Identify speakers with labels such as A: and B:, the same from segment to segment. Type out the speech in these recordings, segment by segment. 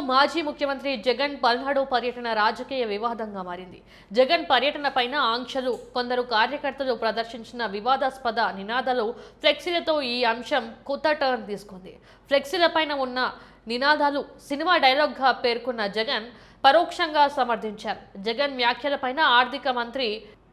A: మాజీ ముఖ్యమంత్రి జగన్ పల్నాడు పర్యటన రాజకీయ వివాదంగా మారింది. జగన్ పర్యటన పైన ఆంక్షలు కొందరు కార్యకర్తలు ప్రదర్శించిన వివాదాస్పద నినాదాలు ఫ్లెక్సీలతో ఈ అంశం కొత్త టర్న్ తీసుకుంది. ఫ్లెక్సీల పైన ఉన్న నినాదాలు సినిమా డైలాగ్గా పేర్కొన్న జగన్ పరోక్షంగా సమర్థించారు. జగన్ వ్యాఖ్యలపైన ఆర్థిక మంత్రి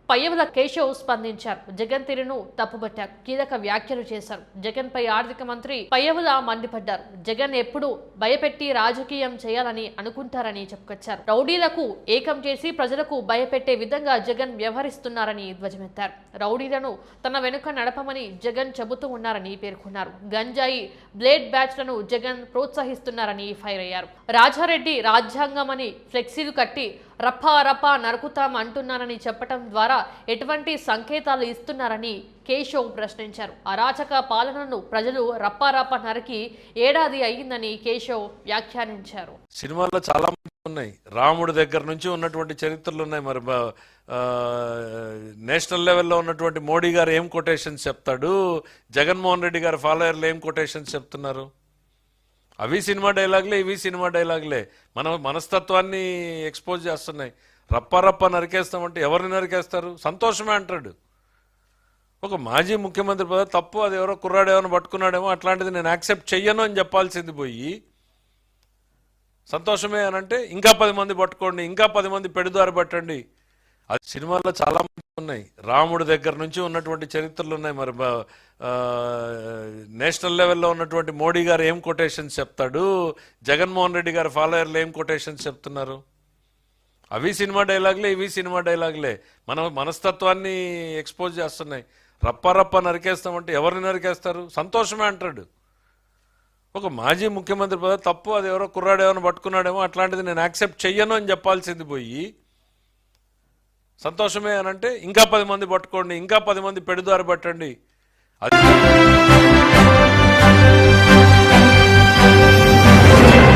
A: పయ్యవుల కేశవ్ స్పందించారు. జగన్ తీరును తప్పుబట్టారు కీలక వ్యాఖ్యలు చేశారు. జగన్ పై ఆర్థిక మంత్రి పయ్యవుల మండిపడ్డారు. జగన్ ఎప్పుడు భయపెట్టి రాజకీయం చేయాలని అనుకుంటారని చెప్పుకొచ్చారు. రౌడీలకు ఏకం చేసి ప్రజలకు భయపెట్టే విధంగా జగన్ వ్యవహరిస్తున్నారని ధ్వజమెత్తారు. రౌడీలను తన వెనుక నడపమని జగన్ చెబుతూ ఉన్నారని పేర్కొన్నారు. గంజాయి బ్లేడ్ బ్యాచ్లను జగన్ ప్రోత్సహిస్తున్నారని ఫైర్ అయ్యారు. రాజారెడ్డి రాజ్యాంగమని ఫ్లెక్సీలు కట్టి రప్పా రప్పా నరుకుతాం అంటున్నారని చెప్పటం ద్వారా ఎటువంటి సంకేతాలు ఇస్తున్నారని కేశవ్ ప్రశ్నించారు. అరాచక పాలనను ప్రజలు రప్పారప్ప నరికి ఏడాది అయ్యిందని కేశవ్ వ్యాఖ్యానించారు.
B: సినిమాల్లో చాలా ఉన్నాయి. రాముడి దగ్గర నుంచి ఉన్నటువంటి చరిత్రలు ఉన్నాయి. మరి నేషనల్ లెవెల్లో ఉన్నటువంటి మోడీ గారు ఏం కొటేషన్స్ చెప్తాడు? జగన్మోహన్ రెడ్డి గారు ఫాలోయర్లు ఏం కొటేషన్స్ చెప్తున్నారు? అవి సినిమా డైలాగులే ఇవి సినిమా డైలాగులే. మన మనస్తత్వాన్ని ఎక్స్పోజ్ చేస్తున్నాయి. రప్ప రప్ప నరికేస్తామంటే ఎవరిని నరికేస్తారు? సంతోషమే అంటాడు. ఒక మాజీ ముఖ్యమంత్రి పద తప్పు అది ఎవరో కుర్రాడు ఏమైనా పట్టుకున్నాడేమో అట్లాంటిది నేను యాక్సెప్ట్ చెయ్యను అని చెప్పాల్సింది పోయి సంతోషమే అని అంటే ఇంకా పది మంది పట్టుకోండి ఇంకా పది మంది పెడుదారి పట్టండి. అది సినిమాల్లో చాలా ఉన్నాయి. రాముడి దగ్గర నుంచి ఉన్నటువంటి చరిత్రలు ఉన్నాయి. మరి బా- నేషనల్ లెవెల్లో ఉన్నటువంటి మోడీ గారు ఏం కొటేషన్స్ చెప్తాడు? జగన్మోహన్ రెడ్డి గారు ఫాలోయర్లు ఏం కొటేషన్స్ చెప్తున్నారు? అవి సినిమా డైలాగులే ఇవి సినిమా డైలాగులే. మన మనస్తత్వాన్ని ఎక్స్పోజ్ చేస్తున్నాయి. రప్ప రప్ప నరికేస్తామంటే ఎవరిని నరికేస్తారు? సంతోషమే అంటాడు. ఒక మాజీ ముఖ్యమంత్రి పద తప్పు అది ఎవరో కుర్రాడు పట్టుకున్నాడేమో అట్లాంటిది నేను యాక్సెప్ట్ చెయ్యను అని చెప్పాల్సింది పోయి సంతోషమే అని అంటే ఇంకా పది మంది పట్టుకోండి ఇంకా పది మంది పెడుదారు పట్టండి. అది